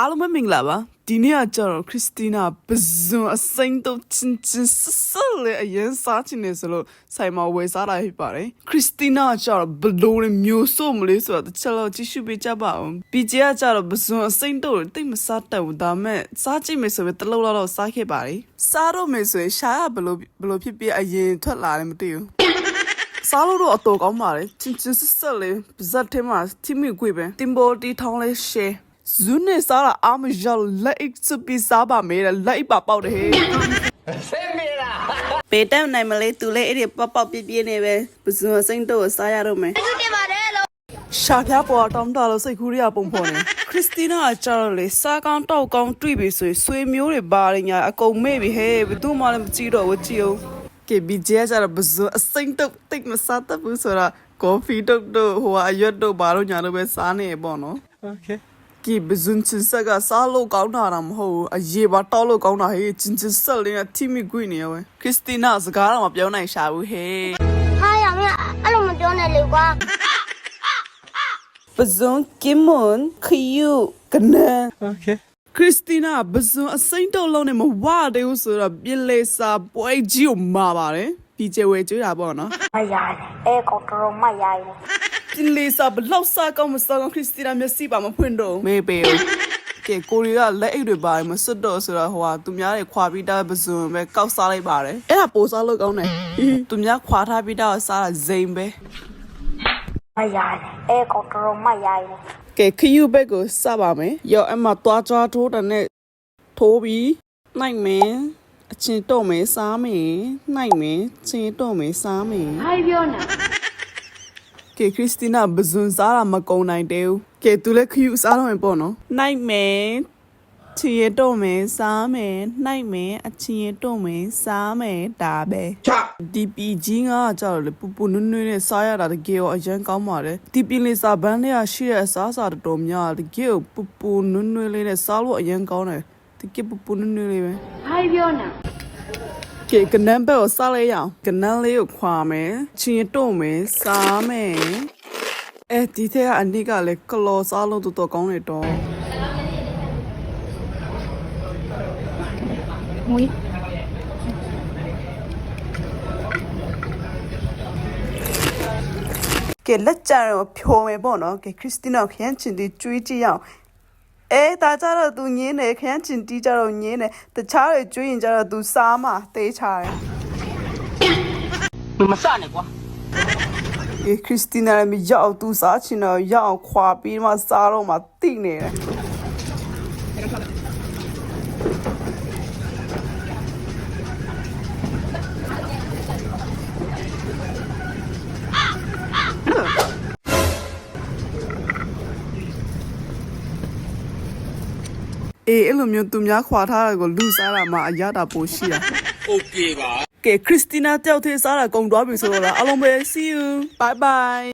အားလုံးပဲမင်္ဂလာပါဒီနေ့ကကျတော့ခရစ်စတီနာပဇွန်အစိမ့်တော့ချင်းချင်းဆဆလေအရင်စားချင်နေဆိုလို့ဆိုင်မှာဝယ်စားတာဖြစ်ပါတယ်ခရစ်စတီနာကကျတော့ဘလို့လဲမျိုးစုံမလေးဆိုတော့တစ်ချက်တော့ကြည့်ရှုပေးကြပါဦးပီဂျီကကျတော့ပဇွန်အစိမ့်တော့တိတ်မစားတတ်ဘူးဒါမဲ့စားကြည့်မယ်ဆိုရင်တစ်လုံးလောက်တော့စားခဲ့ပါတယ်စားတော့မယ်ဆိုရင်ရှားရဘလို့ဘလို့ဖြစ်ဖြစ်အရင်ထွက်လာတယ်မသိဘူးစားလို့တော့အတော်ကောင်းပါလေချင်းချင်းဆက်ဆက်လေးပါဇက်ထဲမှာတိမိကွေပဲတင်ဘောတီထောင်းလေးရှယ် ဇူးနဲ့စားတာအားမရောက်လက်အိတ်စပီစားပါမေးတယ်လက်အိတ်ပါပေါက်တယ်ဟဲ့ပေတမ်းနိုင်မလေးသူလေးအဲ့ဒီပေါက်ပေါက်ပြပြနေပဲပဇွန်အစိမ့်တော့စားရတော့မယ်ဆုတင်ပါတယ်လို့ရှာဖျားပေါ်တောင်းတလို့စိတ်ကူးရပုံဖော်နေခရစ်စတီနာကကြောက်လေစားကောင်းတောက်ကောင်းတွေ့ပြီဆိုရင်ဆွေမျိုးတွေပါရညာအကုန်မေ့ပြီဟဲ့ဘယ်သူမှလည်းမကြည့်တော့ဘူးကြည့်အောင်ကဲဘီဂျဲကြတော့ဘဇွန်အစိမ့်တော့တိတ်မစားတတ်ဘူးဆိုတာကော်ဖီတော့တော့ဟိုအရွက်တော့ဘာလို့ညာတော့ပဲစားနေပေါ့နော် Okay. ကီဘဇွန်ချင်ဆက်ကစားလို့ကောင်းတာတော့မဟုတ်ဘူးအရေးပါတောက်လို့ကောင်းတာဟဲ့ချင်ချင်ဆက်လေးကတီမီကွိနေရောခရစ်စတီနာစကားတော့မပြောနိုင်ရှာဘူးဟဲ့ဟာရမင်းအဲ့လိုမပြောနဲ့လေကွာပဇွန်ကင်မွန်ခယူကနန် Okay. ခရစ်စတီနာဘဇွန်အစိမ့်တော့လုံးနဲ့မဝတဲ့ဘူးဆိုတော့ပြလေစာပွဲကြီးကိုမာပါတယ်ပြီးကျဝဲကျွေးတာပေါ့နော်မရိုင်းအဲကောင်တော်မရို င်းပြလေစာဘလောက်စားကောင်းမစားကောင်းခရစ်စတီနာမျက်စိပါမဖွင့်တော့မေးပေဦးကဲကိုရီကလက်အိတ်တွေပါတယ်မစွတ်တော့ဆိုတော့ဟိုဟာသူများတွေခွာပြီးသားပဇွန်ပဲကောက်စားလိုက်ပါတယ်အဲ့ဒါပိုစားလို့ကောင်းတယ်သူများခွာထားပြီးသားစားတာဇိမ်ပဲမရိုင်းအဲကောင်တော်မရိုင်းကဲခယူဘက်ကိုစပါမယ်ရောအမသွားကြွားထိုးတဲ့နဲ့ထိုးပြီးနိုင်မယ်အချင်းတော့မယ်စားမယ်နိုင်မယ်ချင်းတော့မယ်စားမယ်ဟာပြောနေ ကဲခရစ်စတီနာဘဇွန်စားတာမကုံနိုင်သေးဘူးကဲသူလည်းခယူစားတော့မယ်ပေါ့နော်နိုင်မယ်ချီရတော့မယ်စားမယ်နိုင်မယ်အချင်းရတော့မယ်စားမယ်ဒါပဲဒီပီကြီးကကြောက်တယ်ပူပူနွန်းနွန်းနဲ့စားရတာတကယ်ရောအရင်ကောင်းပါတယ်ဒီပီလေးစားဘန်းလေးကရှိတဲ့အစားအစာတော်တော်များတကယ်ကိုပူပူနွန်းနွန်းလေးနဲ့စားလို့အရင်ကောင်းတယ်တကယ်ပူပူနွန်းနွန်းလေးပဲဟာပြောနေ ကဲကနန်းဘက်ကိုစားလိုက်ရအောင်ကနန်းလေးကိုခွာမယ်ချင်းရတော့မယ်စားမယ်အဲဒီထဲကအနည်းကလည်းကလော်စားလို့တော်တော်ကောင်းနေတော့မွေးကဲလက်ကြတော့ဖြိုမယ်ပေါ့နော်ကဲခရစ်စတီနာခရမ်းချင်တီကျွေးကြည့်ရအောင် အဲဒါကြတော့ तू ငင်းတယ်ခရမ်းချင်တီးကြတော့ငင်းတယ်တခြားတွေကျွေးရင်ကြတော့ तू စားမှာတေးချတယ်မစနဲ့ကွာအေးခရစ်စတီနာလည်းမရောက် तू စားချင်တော့ရောက်ခွာပြီးမှစားတော့မှတိနေတယ် အေးအဲ့လိုမျိုးသူများခွာထားတာကိုလူစားတာမှအရတာပိုရှိတာ Okay 吧。ကဲခရစ်စတီနာတယောက်သေးစားတာကုန်သွားပြီဆိုတော့လားအားလုံးပဲ see you bye bye